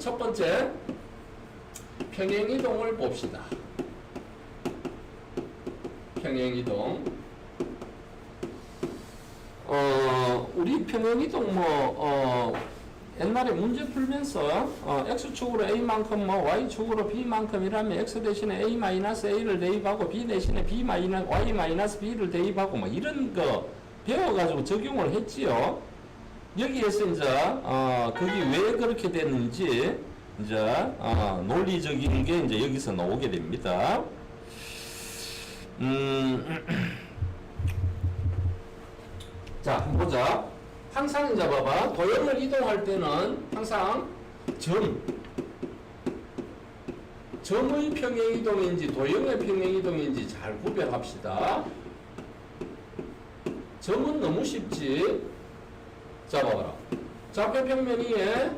첫 번째 평행이동을 봅시다. 평행이동. 어, 우리 평행이동 뭐, 어, 옛날에 문제 풀면서, 어, x축으로 a만큼 뭐, y축으로 b만큼이라면 x 대신에 a-a를 대입하고 b 대신에 b y-b를 대입하고 뭐, 이런 거 배워가지고 적용을 했지요. 여기에서 이제, 어, 그게 왜 그렇게 됐는지, 이제, 어, 논리적인 게 이제 여기서 나오게 됩니다. 음, 자, 보자. 항상 이제 봐봐. 도형을 이동할 때는 항상 점, 점의 평행이동인지 도형의 평행이동인지 잘 구별합시다. 점은 너무 쉽지. 자, 봐봐라. 좌표 평면 위에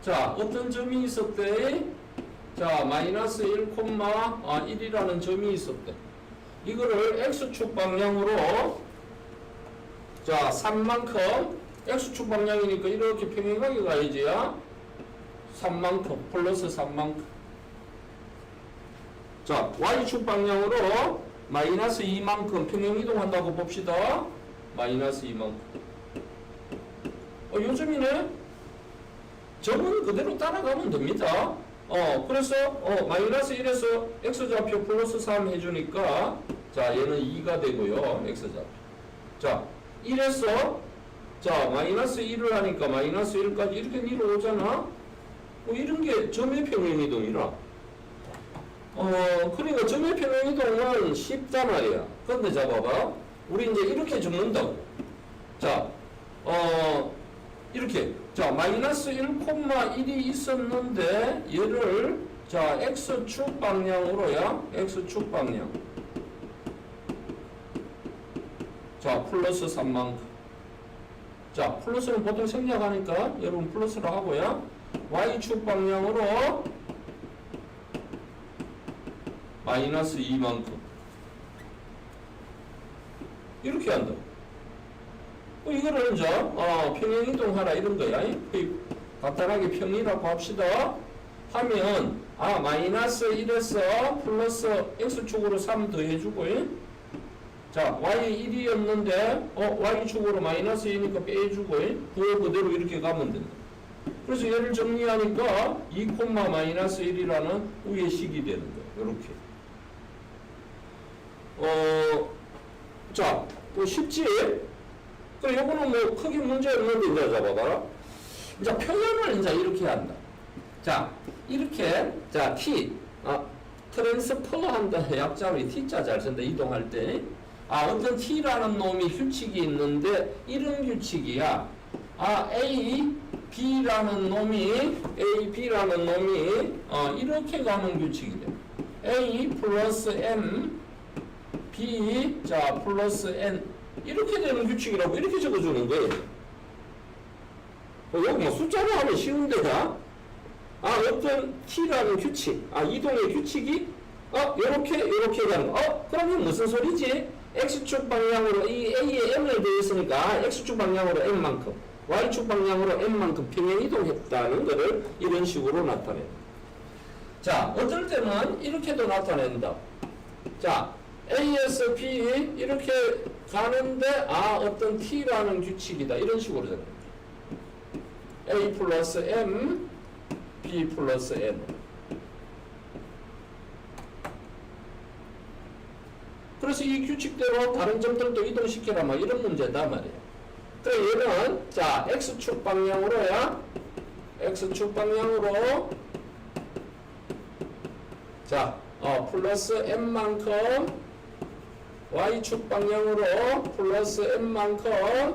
자, 어떤 점이 있었대? 자, 마이너스 1, 아, 1이라는 점이 있었대. 이거를 x축 방향으로 자, 3만큼 x축 방향이니까 이렇게 평행하게 가야지. 야. 3만큼 플러스 3만큼. 자, y축 방향으로 마이너스 2만큼 평행 이동한다고 봅시다. 마이너스 2만큼. 어, 요즘이네? 점은 그대로 따라가면 됩니다. 어, 그래서, 어, 마이너스 1에서 x좌표 플러스 3 해주니까, 자, 얘는 2가 되고요. x좌표. 자, 1에서, 자, 마이너스 1을 하니까 마이너스 1까지 이렇게 내려오잖아? 뭐 이런 게 점의 평행이동이라. 어, 그러니까 점의 평행이동은 쉽단 말이야. 근데 자, 봐봐. 우리 이제 이렇게 적는다고. 자, 어, 이렇게. 자, 마이너스 1,1이 있었는데, 얘를, 자, x축 방향으로야, x축 방향. 자, 플러스 3만큼. 자, 플러스는 보통 생략하니까, 여러분 플러스로 하고요. y축 방향으로, 마이너스 2만큼. 이렇게 한다. 어, 이거를 이제 어, 평행 이동하라 이런 거야. 그 간단하게 평이라고 합시다. 하면 아 마이너스 1에서 플러스 x축으로 3 더해주고 자 y 1이었는데 어 y축으로 마이너스 2니까 빼주고 그거 그대로 이렇게 가면 된다. 그래서 얘를 정리하니까 2, 마이너스 1이라는 위의 식이 되는 거야. 이렇게. 어, 자, 뭐 쉽지? 그 요거는 뭐 크게 문제 없는데 이제 잡아봐라. 이제 표현을 이제 이렇게 한다. 자, 이렇게 자 t 아 트랜스퍼 한다 약자로 t자 잘 쓴다 이동할 때. 아 어떤 t라는 놈이 규칙이 있는데 이런 규칙이야. 아 a b라는 놈이 a b라는 놈이 어 이렇게 가는 규칙이 돼. a 플러스 m b 자 플러스 n 이렇게 되는 규칙이라고 이렇게 적어주는 거예요. 어, 여기 뭐 숫자로 하면 쉬운데야. 아, 어떤 t라는 규칙, 아, 이동의 규칙이, 어, 요렇게, 요렇게 가는 거. 어, 그러면 무슨 소리지? x축 방향으로 이 a에 m을 더했으니까 x축 방향으로 m만큼, y축 방향으로 m만큼 평행 이동했다는 것을 이런 식으로 나타낸다. 자, 어떨 때는 이렇게도 나타낸다. 자, A에서 B 이렇게 가는데 아 어떤 T라는 규칙이다 이런 식으로 거예요. A 플러스 M, B 플러스 N. 그래서 이 규칙대로 다른 점들도 이동시켜라 뭐 이런 문제다 말이에요. 그래 얘는 자 X축 방향으로야 X축 방향으로 자 어, 플러스 M만큼 y축 방향으로 플러스 m만큼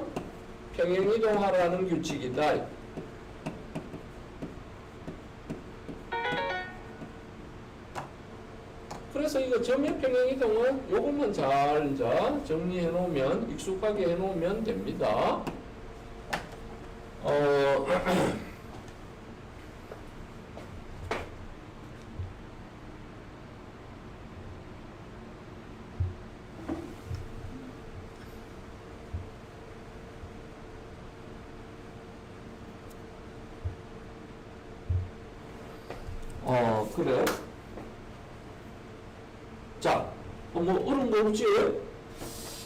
평행 이동하라는 규칙이다. 그래서 이거 점의 평행 이동은 요것만 잘 이제 정리해 놓으면 익숙하게 해 놓으면 됩니다. 어 그래. 자, 어, 뭐 어려운 거 없지?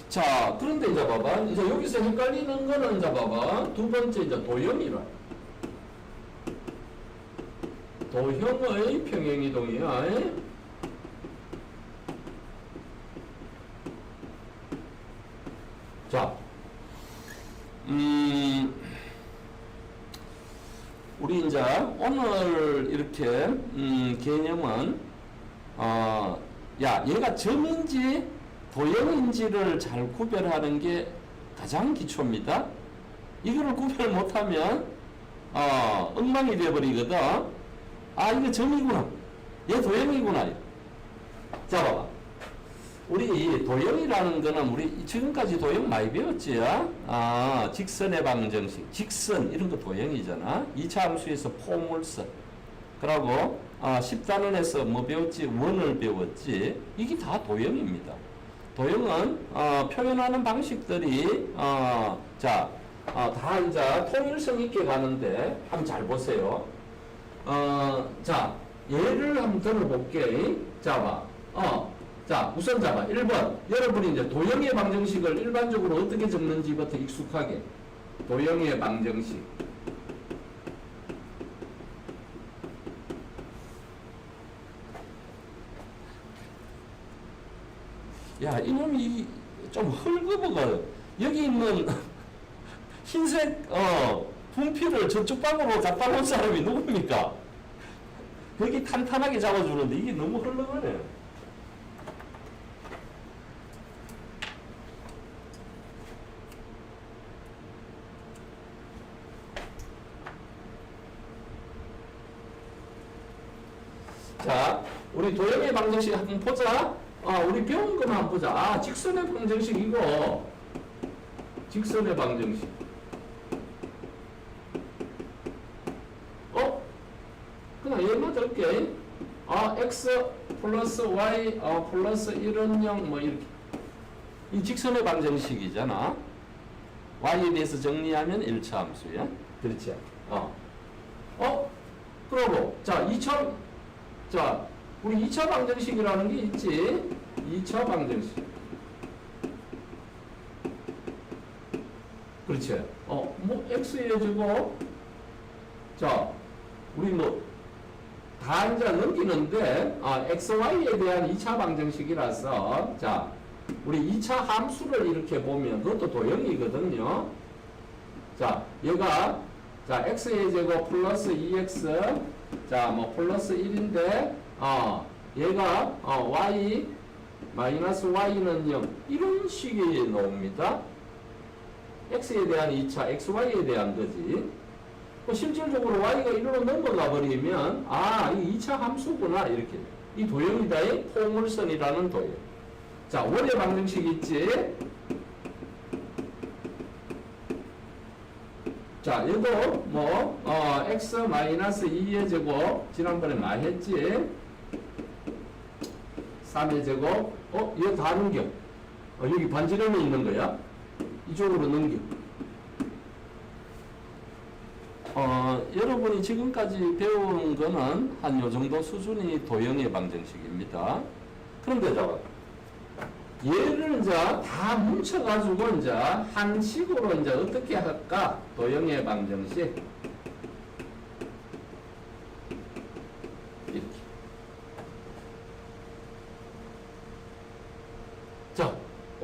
자, 그런데 이제 봐봐. 이제 여기서 헷갈리는 거는 이제 봐봐. 두 번째 이제 도형이라. 도형의 평행이동이야. 자, 음, 우리 이제 오늘 이렇게 음, 개념은 어, 야 얘가 점인지 도형인지를 잘 구별하는 게 가장 기초입니다. 이거를 구별 못하면 어, 엉망이 되어버리거든. 아 이거 점이구나. 얘 도형이구나. 자 봐봐. 우리 도형이라는 거는 우리 지금까지 도형 많이 배웠지? 아, 직선의 방정식, 직선 이런 거 도형이잖아. 2차 함수에서 포물선. 그러고 아, 10단원에서 뭐 배웠지? 원을 배웠지. 이게 다 도형입니다. 도형은 어, 표현하는 방식들이 어, 자, 어, 다 이제 통일성 있게 가는데 한번 잘 보세요. 어, 자, 예를 한번 들어볼게. 자, 봐. 어, 자, 우선 잡아. 1번. 여러분이 이제 도형의 방정식을 일반적으로 어떻게 적는지부터 익숙하게. 도형의 방정식. 야, 이놈이 좀 헐거버가 여기 있는 흰색 어 분필을 저쪽 방으로 갖다 놓은 사람이 누굽니까? 여기 탄탄하게 잡아주는데 이게 너무 헐렁하네. 자, 우리 도형의 방정식 한번 보자. 어, 우리 배운 것만 보자. 아, 직선의 방정식 이거. 직선의 방정식. 어? 그냥 얘만 적게. 아, x 플러스 y 어, 플러스 1은 0, 뭐 이렇게. 이 직선의 방정식이잖아. y에 대해서 정리하면 1차 함수야. 그렇지? 어. 어? 그러고, 자, 2차, 자, 우리 2차 방정식이라는 게 있지. 2차 방정식. 그렇지. 어, 뭐, x에 주고, 자, 우리 뭐, 다 이제 넘기는데, 아, x, y에 대한 2차 방정식이라서, 자, 우리 2차 함수를 이렇게 보면, 그것도 도형이거든요. 자, 얘가, 자, x의 제곱 플러스 2x, 자, 뭐, 플러스 1인데, 어, 얘가, 어, y, 마이너스 y는 0. 이런 식이 나옵니다. x에 대한 2차, xy에 대한 거지. 그 실질적으로 y가 1로 넘어가 버리면, 아, 이 2차 함수구나. 이렇게. 이 도형이다의 포물선이라는 도형. 자, 원의 방정식 있지? 자, 얘도 뭐, 어, x 마이너스 2의 제곱, 지난번에 많이 했지? 3의 제곱, 어, 얘다 넘겨. 어, 여기 반지름이 있는 거야. 이쪽으로 넘겨. 어, 여러분이 지금까지 배운 거는 한 요 정도 수준이 도형의 방정식입니다. 그런데 자, 얘를 이제 다 뭉쳐가지고 이제 한 식으로 이제 어떻게 할까? 도형의 방정식. 이렇게. 자,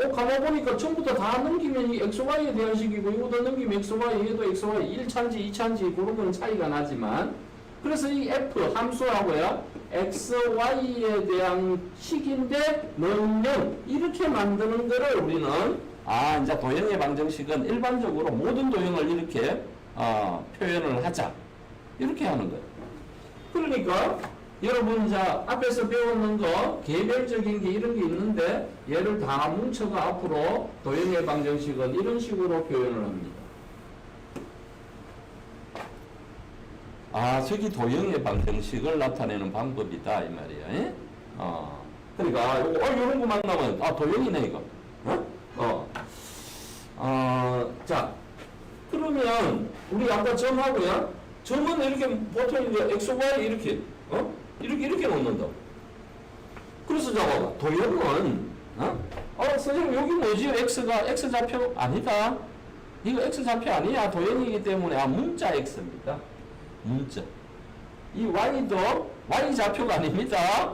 어, 가만보니까 전부 다 다 넘기면 이 XY에 대한 식이고, 이거도 넘기면 XY, 얘도 XY, 1차인지 2차인지 그런 건 차이가 나지만, 그래서 이 F 함수하고요, XY에 대한 식인데, 넣으면 이렇게 만드는 거를 우리는, 아, 이제 도형의 방정식은 일반적으로 모든 도형을 이렇게, 어, 표현을 하자. 이렇게 하는 거예요. 그러니까, 여러분 이제 앞에서 배웠는 거 개별적인 게 이런 게 있는데 얘를 다 뭉쳐가 앞으로 도형의 방정식은 이런 식으로 표현을 합니다. 아, 저기 도형의 방정식을 나타내는 방법이다 이 말이야. 예? 어. 그러니까 어, 이런 거 만 나면 아 도형이네 이거. 어? 어. 어, 자, 그러면 우리 아까 점하고요. 점은 이렇게 보통 이제 x, y 이렇게 어? 이렇게 이렇게 놓는다. 그래서 잠깐만 도형은 어? 어 선생님 여기 뭐지 x가 x 좌표 아니다. 이거 x 좌표 아니야 도형이기 때문에 아 문자 x입니다. 문자. 이 y도 y 좌표가 아닙니다.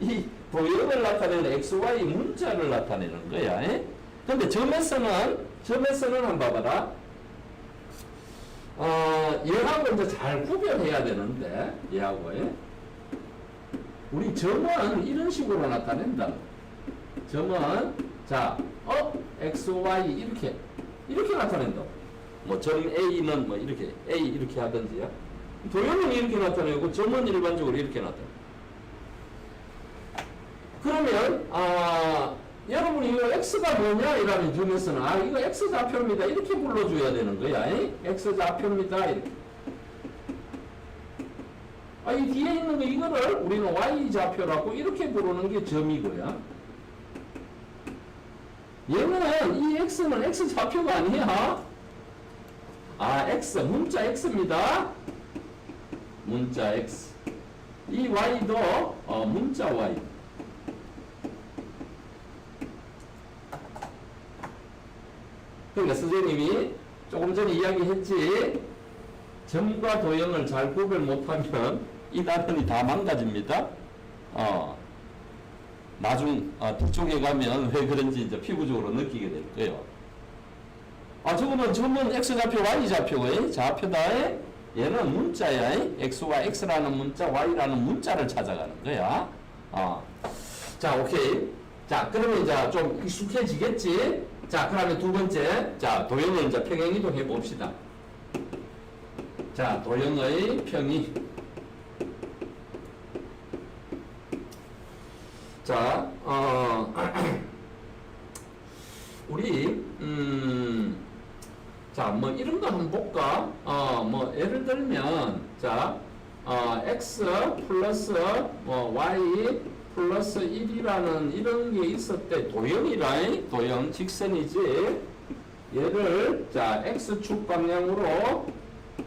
이 도형을 나타내는 x, y 문자를 나타내는 거야. 에? 근데 점에서는 점에서는 한 봐봐라. 어, 얘하고 이제 잘 구별해야 되는데 얘하고 에? 우리 점은 이런 식으로 나타낸다. 점은 자, 어, x, y 이렇게 이렇게 나타낸다. 뭐 점 A는 뭐 이렇게 A 이렇게 하든지요. 도형은 이렇게 나타내고 점은 일반적으로 이렇게 나타내. 그러면 아 여러분 이거 x가 뭐냐 이라는 점에서는 아 이거 x 좌표입니다 이렇게 불러줘야 되는 거야. 이? x 좌표입니다. 이렇게. 아, 이 뒤에 있는 거 이거를 우리는 y 좌표라고 이렇게 부르는 게 점이고요. 얘는 이 x는 x 좌표가 아니야. 아, x 문자 x입니다. 문자 x. 이 y도 어, 문자 y. 그러니까 선생님이 조금 전에 이야기했지. 점과 도형을 잘 구별 못하면 이 단원이 다 망가집니다. 어, 나중 어, 뒤쪽에 가면 왜 그런지 이제 피부적으로 느끼게 될 거예요. 아, 저거는 점은 x 좌표, y 좌표고 좌표다. 얘는 문자야. x와 x라는 문자, y라는 문자를 찾아가는 거야. 어. 자, 오케이. 자, 그러면 이제 좀 익숙해지겠지? 자, 그러면 두 번째. 자, 도형을 이제 평행이동 해봅시다. 자, 도형의 평이. 자, 어, 우리, 음, 자, 뭐, 이런 거 한번 볼까? 어, 뭐, 예를 들면, 자, 어, x 플러스, 뭐, y 플러스 1이라는 이런 게 있었대. 도형이라, 도형, 직선이지. 얘를, 자, x축 방향으로,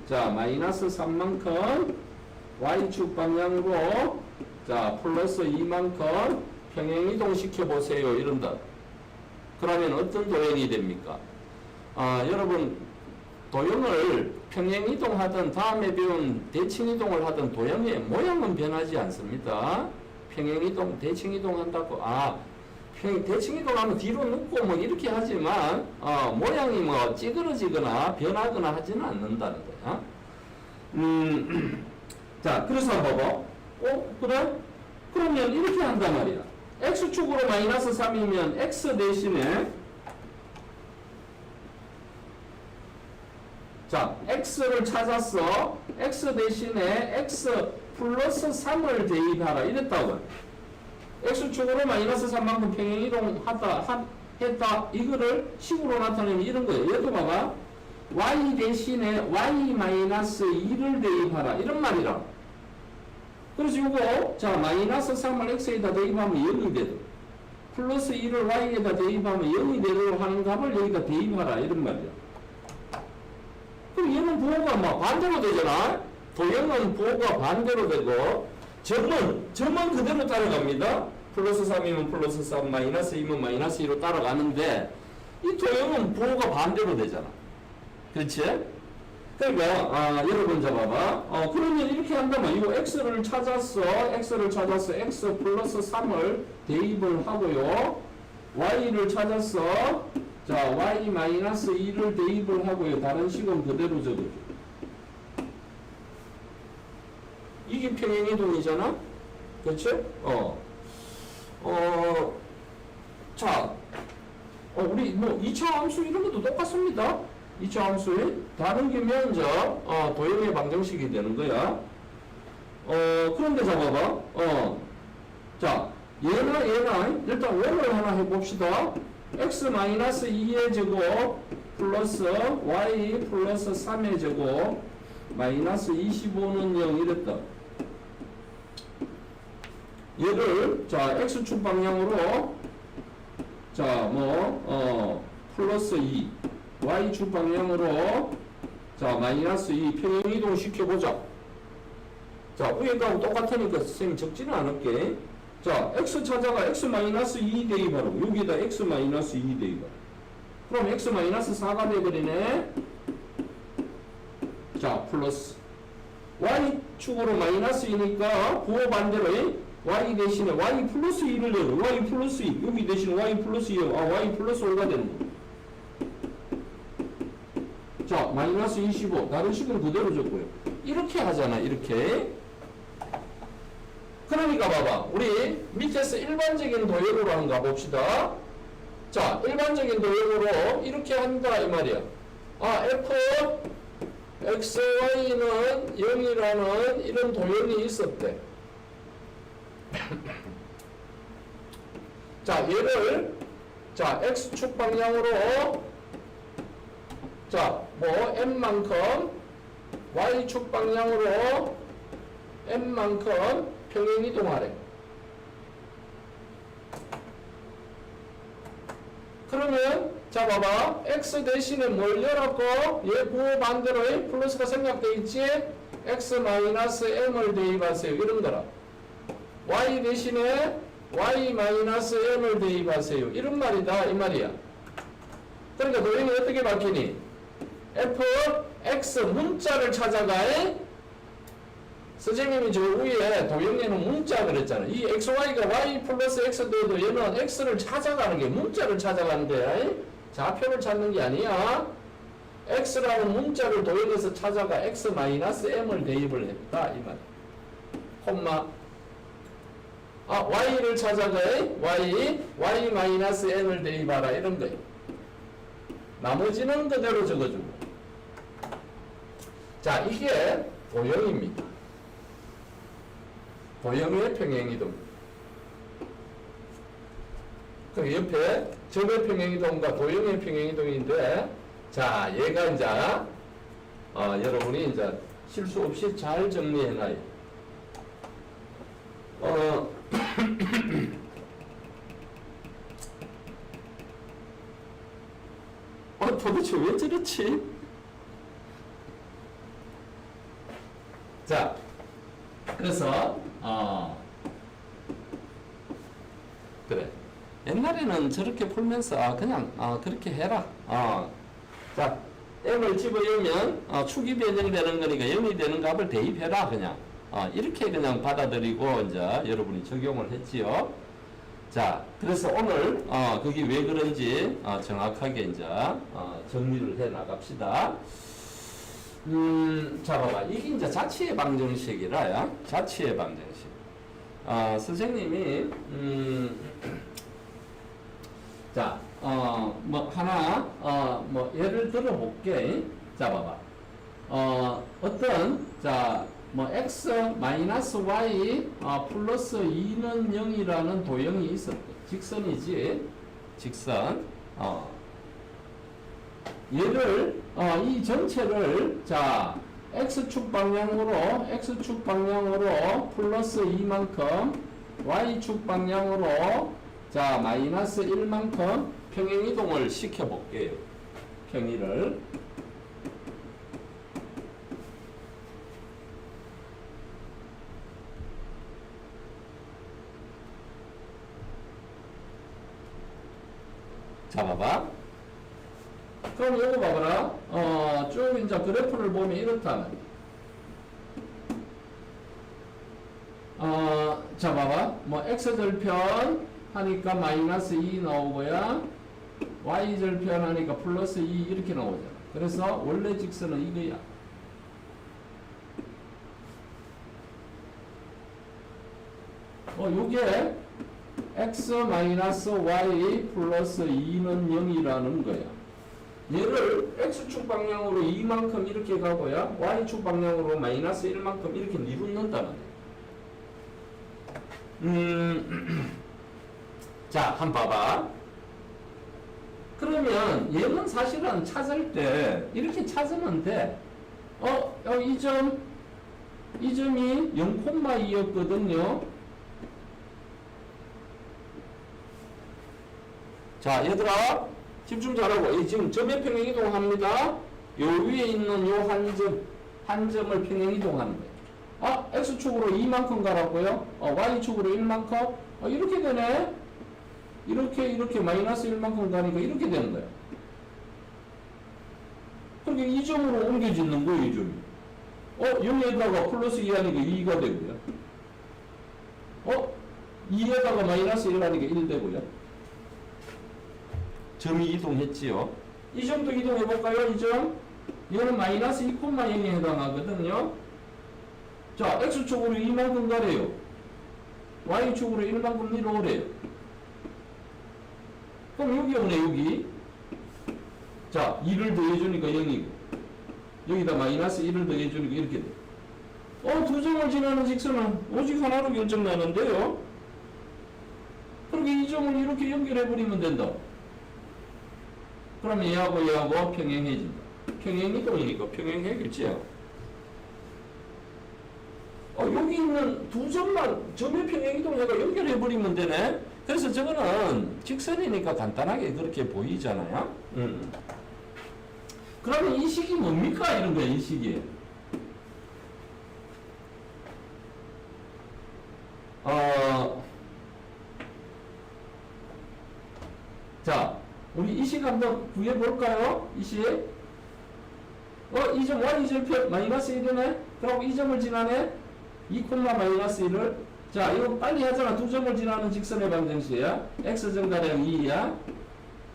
자, 마이너스 3만큼, y축 방향으로, 자, 플러스 2만큼 평행이동 시켜 보세요. 이런다. 그러면 어떤 도형이 됩니까? 아, 여러분, 도형을 평행이동하든 다음에 배운 대칭이동을 하든 도형의 모양은 변하지 않습니다. 평행이동, 대칭이동 한다고, 아, 평, 대칭이동하면 뒤로 눕고 뭐 이렇게 하지만, 어, 모양이 뭐 찌그러지거나 변하거나 하지는 않는다는 거야. 음, 자, 그래서 한번 봐봐. 어, 그래? 그러면 이렇게 한단 말이야. x축으로 마이너스 3이면 x 대신에 자, x를 찾았어. x 대신에 x 플러스 3을 대입하라. 이랬다고. x축으로 마이너스 3만큼 평행이동하다, 한, 했다. 이거를 식으로 나타내면 이런 거예요. 얘도 봐봐. y 대신에 y 마이너스 2를 대입하라. 이런 말이라. 그래서 이거, 자, 마이너스 3을 x에다 대입하면 0이 되도. 플러스 2를 y에다 대입하면 0이 되도록 하는 값을 여기다 대입하라. 이런 말이야. 그럼 얘는 부호가 뭐 반대로 되잖아. 도형은 부호가 반대로 되고 점은 점은 그대로 따라갑니다. 플러스 3이면 플러스 3, 마이너스 2면 마이너스 2로 따라가는데 이 도형은 부호가 반대로 되잖아. 그렇지? 그러니까 아, 여러분 잡아봐. 어, 그러면 이렇게 한다면 이거 x를 찾았어. x를 찾았어. x 플러스 3을 대입을 하고요. y를 찾았어. 자, y 마이너스 2를 대입을 하고요. 다른 식은 그대로 적어줘. 이게 평행이동이잖아? 그렇지? 어. 어, 자, 어, 우리 뭐 2차 함수 이런 것도 똑같습니다. 2차 함수의 다른 게 면적, 어, 도형의 방정식이 되는 거야. 어, 그런데 잡아봐. 어, 자, 얘나 얘나 일단 원을 하나 해봅시다. x 마이너스 2의 제곱 플러스 y 플러스 3의 제곱 마이너스 25는 0 이랬다. 얘를 자 x축 방향으로 자뭐 어, 플러스 2 y축 방향으로 자 마이너스 2 평행이동 시켜보자. 자, 위에가 똑같으니까 선생님 적지는 않을게. 자, x 찾아가 x 마이너스 2 대입하라고. 여기에다 x 마이너스 2 대입하라. 그럼 x 마이너스 4가 돼버리네. 자, 플러스. y축으로 마이너스 2니까 부호 반대로 y 대신에 y 플러스 2를 내요. y 플러스 2. 여기 대신 y 플러스 2요. 아, y 플러스 5가 되는 거. 자, 마이너스 25. 다른 식은 그대로 적고요. 이렇게 하잖아, 이렇게. 그러니까 봐봐. 우리 밑에서 일반적인 도형으로 한가 봅시다. 자, 일반적인 도형으로 이렇게 한다, 이 말이야. 아, f, x, y는 0이라는 이런 도형이 있었대. 자, 얘를, 자, x축 방향으로 자, 뭐 m만큼 y축 방향으로 m만큼 평행 이동하래. 그러면 자 봐봐. X 대신에 뭘 열었고 얘 부호 반대로 플러스가 생략돼 있지? X 마이너스 m을 대입하세요. 이런 거라 y 대신에 y 마이너스 m을 대입하세요 이런 말이다 이 말이야 그러니까 도형이 어떻게 바뀌니 f x 문자를 찾아가 선생님이 저 위에 도형에는 문자 그랬잖아요. 이 xy가 y 플러스 x 돼도 얘는 x를 찾아가는 게 문자를 찾아가는데 좌표를 찾는 게 아니야. x라는 문자를 도형에서 찾아가 x 마이너스 m을 대입을 했다 이 말. 콤마 아 y를 찾아가 y y 마이너스 m을 대입하라 이런 거예요. 나머지는 그대로 적어주고. 자 이게 도형입니다. 도형의 평행이동. 그 옆에 적의 평행이동과 도형의 평행이동인데, 자, 얘가 이제, 어, 여러분이 이제 실수 없이 잘 정리해놔요. 어, 어, 도대체 왜 저렇지? 자, 그래서 어 그래. 옛날에는 저렇게 풀면서 아, 그냥 아, 그렇게 해라. 어 자 m을 집어넣으면 어, 축이 변형되는 거니까 0이 되는 값을 대입해라 그냥. 어, 이렇게 그냥 받아들이고 이제 여러분이 적용을 했지요 자 그래서 오늘 어, 그게 왜 그런지 어, 정확하게 이제 어, 정리를 해 나갑시다. 음, 자, 봐봐. 이게 이제 자치의 방정식이라야. 자치의 방정식. 아, 선생님이, 음, 자, 어, 뭐, 하나, 어, 뭐, 예를 들어 볼게. 자, 봐봐. 어, 어떤, 자, 뭐, x 마이너스 y 어, 플러스 2는 0이라는 도형이 있었대. 직선이지. 직선. 어. 얘를 어, 이 전체를 자 x축 방향으로 x축 방향으로 플러스 2만큼 y축 방향으로 자 마이너스 1만큼 평행 이동을 시켜 볼게요. 평이를 잡아봐. 그럼 요거 봐봐라. 어, 쭉 이제 그래프를 보면 이렇다는. 어, 자, 봐봐. 뭐, x절편 하니까 마이너스 2 나오고요. y절편 하니까 플러스 2 이렇게 나오잖아. 그래서 원래 직선은 이거야. 어, 요게 x 마이너스 y 플러스 2는 0이라는 거야. 얘를 x축 방향으로 2만큼 이렇게 가고요. y축 방향으로 마이너스 1만큼 이렇게 니붙는다 말이에요. 음, 자, 한 번 봐봐. 그러면 얘는 사실은 찾을 때 이렇게 찾으면 돼. 어, 어, 이 점, 이 점이 0,2였거든요. 자, 얘들아, 집중 잘하고, 이 지금 점의 평행 이동합니다. 요 위에 있는 요 한 점, 한 점을 평행 이동하는 거예요. 아, x축으로 2만큼 가라고요? 어, y축으로 1만큼? 어, 이렇게 되네? 이렇게, 이렇게 마이너스 1만큼 가니까 이렇게 되는 거야. 그러니까 이 점으로 옮겨지는 거예요, 이 점이. 어, 0에다가 플러스 2 하니까 2가 되고요. 어? 2에다가 마이너스 1 하니까 1 되고요. 점이 이동했지요. 이 점도 이동해볼까요, 이 점? 이거는 마이너스 2,0에 해당하거든요. 자, x축으로 2만큼 가래요. y축으로 1만큼 내려오래요. 그럼 여기 오네, 여기. 자, 2를 더해주니까 0이고. 여기다 마이너스 1을 더해주니까 이렇게 돼. 어, 두 점을 지나는 직선은 오직 하나로 결정나는데요. 그렇게 이 점을 이렇게 연결해버리면 된다. 그럼 얘하고 얘하고 평행해진다. 평행이동이니까 평행해겠지요. 어, 여기 있는 두 점만 점의 평행이동해가 연결해버리면 되네. 그래서 저거는 직선이니까 간단하게 그렇게 보이잖아요. 음. 그러면 이 식이 뭡니까? 이런 거야, 이 식이. 어, 자, 우리 이 식 한번 구해볼까요? 이 식. 어, 이점 y절편 마이너스 1이네? 그럼 이 점을 지나네? 2 콤마 마이너스 1을 자, 이거 빨리 하잖아. 두 점을 지나는 직선의 방정식이야. x점 가량 2야.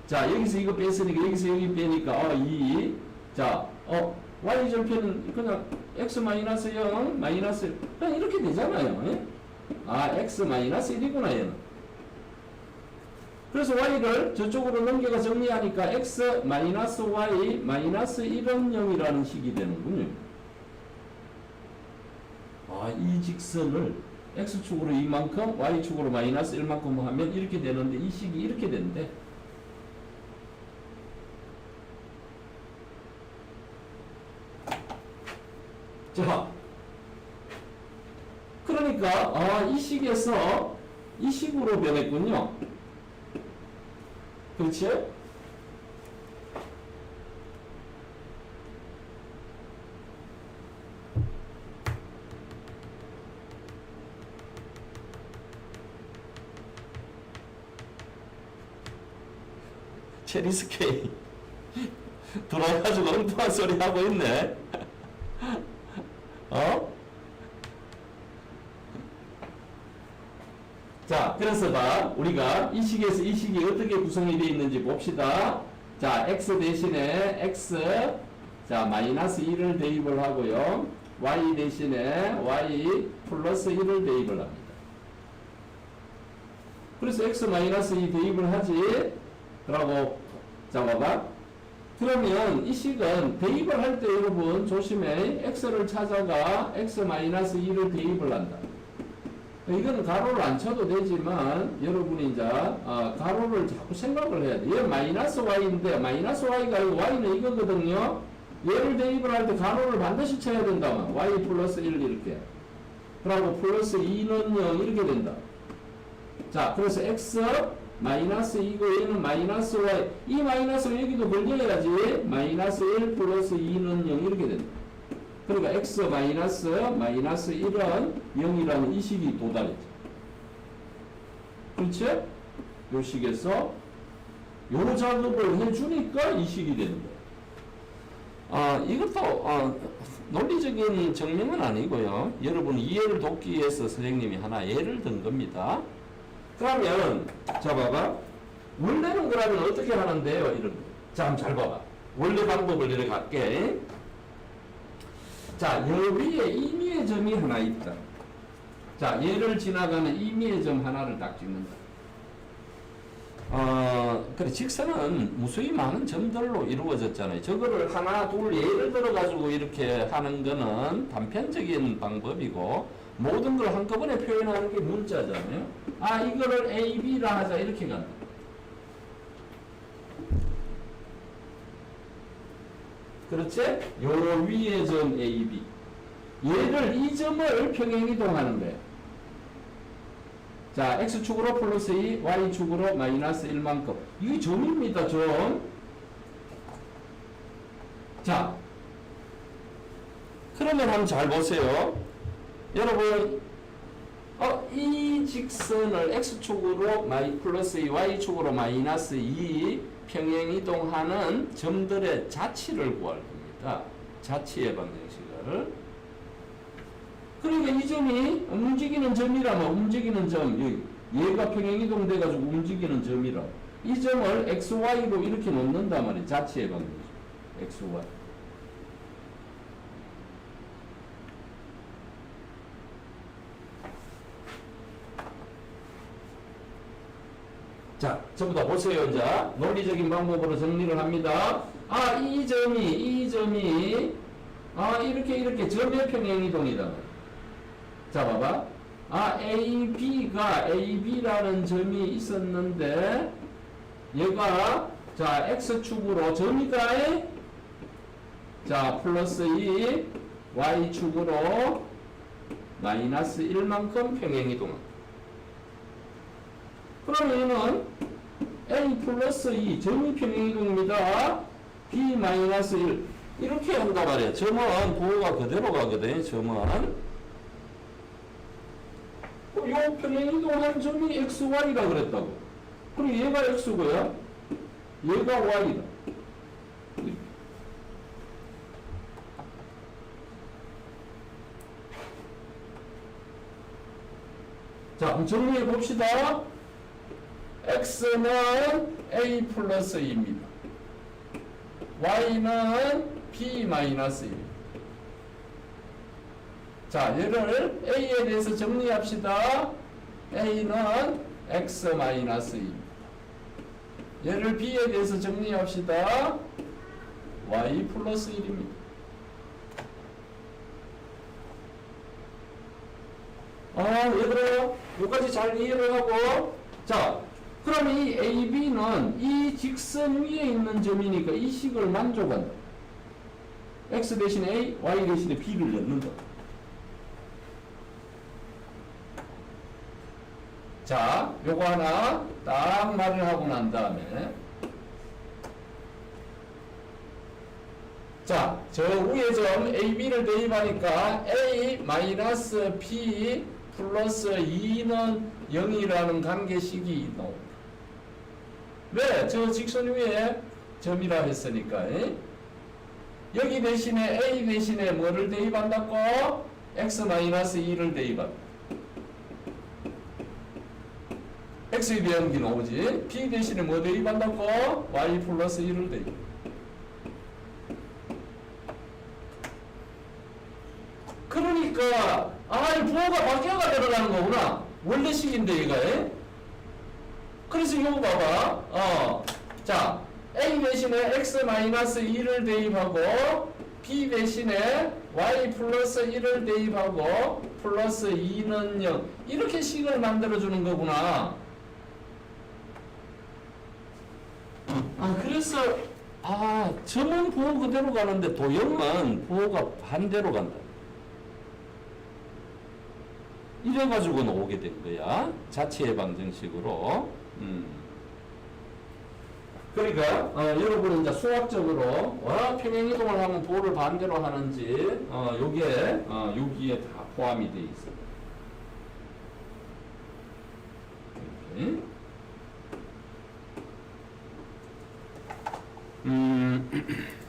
자, 여기서 이거 뺐으니까 여기서 여기 빼니까 어, 2. 자, 어, y절편은 그냥 x 마이너스 0 마이너스 1. 그냥 이렇게 되잖아요. 예? 아, x 마이너스 1이구나 얘는. 그래서 y를 저쪽으로 넘겨가 정리하니까 x 마이너스 y 마이너스 1은 0이라는 식이 되는군요. 아, 이 직선을 x축으로 이만큼 y축으로 마이너스 1만큼 하면 이렇게 되는데 이 식이 이렇게 된대. 자, 그러니까 아, 이 식에서 이 식으로 변했군요. 그렇지? 체리스케이 들어와가지고 엉뚱한 소리 하고 있네. 어? 자, 그래서 봐. 우리가 이 식에서 이 식이 어떻게 구성이 되어 있는지 봅시다. 자, x 대신에 x, 자, 마이너스 1을 대입을 하고요. y 대신에 y 플러스 1을 대입을 합니다. 그래서 x 마이너스 2 대입을 하지. 그러고, 자, 봐봐. 그러면 이 식은 대입을 할 때 여러분 조심해. x를 찾아가 x 마이너스 2를 대입을 한다. 이거는 가로를 안 쳐도 되지만 여러분이 이제 아, 가로를 자꾸 생각을 해야 돼. 얘 마이너스 y인데 마이너스 y가 아니고 y는 이거거든요. 얘를 대입을 할 때 가로를 반드시 쳐야 된다면 y 플러스 1 이렇게. 그리고 플러스 2는 0 이렇게 된다. 자, 그래서 x 마이너스 2고 얘는 마이너스 y. 이 마이너스가 여기도 걸려야지. 마이너스 1 플러스 2는 0 이렇게 된다. 그러니까 x 마이너스 마이너스 1은 0이라는 이 식이 도달했죠. 그렇지? 요 식에서 요 작업을 해주니까 이 식이 되는 거예요. 아, 이것도 어, 논리적인 증명은 아니고요. 여러분 이해를 돕기 위해서 선생님이 하나 예를 든 겁니다. 그러면 자 봐봐. 원래는 그러면 어떻게 하는데요? 이런 거. 자, 한번 잘 봐봐. 원래 방법을 이렇게 갈게. 자, 여 위에 임의의 점이 하나 있다. 자, 얘를 지나가는 임의의 점 하나를 딱 찍는다. 어, 그래, 직선은 무수히 많은 점들로 이루어졌잖아요. 저거를 하나, 둘, 예를 들어가지고 이렇게 하는 거는 단편적인 방법이고, 모든 걸 한꺼번에 표현하는 게 문자잖아요. 아, 이거를 A, B라 하자, 이렇게 간다. 그렇지? 요 위의 점 A, B. 얘를 이 점을 평행이동하는 거예요. 자, x축으로 플러스 2, y축으로 마이너스 1만큼. 이게 점입니다, 점. 자, 그러면 한번 잘 보세요. 여러분 어, 이 직선을 x축으로 마이 플러스 2, y축으로 마이너스 2 평행 이동하는 점들의 자치를 구할 겁니다. 자치의 방정식을. 그러니까 이 점이 움직이는 점이라면 움직이는 점, 얘가 평행 이동돼 가지고 움직이는 점이라. 이 점을 xy로 이렇게 놓는단 말이에요. 자치의 방정식. xy. 자, 전부 다 보세요. 이제 논리적인 방법으로 정리를 합니다. 아, 이 점이, 이 점이, 아, 이렇게, 이렇게 점의 평행 이동이다. 자, 봐봐. 아, AB가, AB라는 점이 있었는데, 얘가, 자, X축으로 점이다. 자, 플러스 2, Y축으로 마이너스 1만큼 평행 이동합니다. 그러면 얘는 a 플러스 2 점이 평행이동입니다. b 마이너스 1 이렇게 한단 말이에요. 점은 부호가 그대로 가거든요. 점은 어, 요 평행이동한 점이 x, y라 그랬다고. 그럼 얘가 x고요. 얘가 y다. 자, 그럼 정리해 봅시다. X는 a 플러스 2입니다. y는 b 마이너스 1입니다. 자, 얘를 a에 대해서 정리합시다. a는 x 마이너스 2입니다. 얘를 b에 대해서 정리합시다. y 플러스 1입니다. 아, 얘들아, 여기까지 잘 이해를 하고, 자, 그럼 이 AB는 이 직선 위에 있는 점이니까 이 식을 만족한다. X 대신에 A, Y 대신에 B를 넣는다. 자, 요거 하나 딱 말을 하고 난 다음에 자, 저 위에 점 AB를 대입하니까 A 마이너스 B 플러스 2는 0이라는 관계식이 나옵니다. 왜? 저 직선 위에 점이라 했으니까. 에? 여기 대신에 A 대신에 뭐를 대입한다고? X 마이너스 2를 대입한다. 대한 게 나오지. B 대신에 뭐 대입한다고? Y 플러스 1을 대입. 그러니까 아, 이 부호가 바뀌어가 들어가는 거구나. 원래식인데 얘가. 에? 그래서 이거 봐봐. 어. 자, A 대신에 X 마이너스 2를 대입하고 B 대신에 Y 플러스 1을 대입하고 플러스 2는 0 이렇게 식을 만들어주는 거구나. 아 그래서 아 점은 부호 그대로 가는데 도형은 부호가 반대로 간다. 이래가지고 나오게 된 거야. 자체 방정식으로. 음. 그러니까 어, 여러분은 이제 수학적으로 어, 평행 이동을 하면 부호를 반대로 하는지 어, 요게 어, 여기에 다 포함이 돼 있어. 이렇게. 음.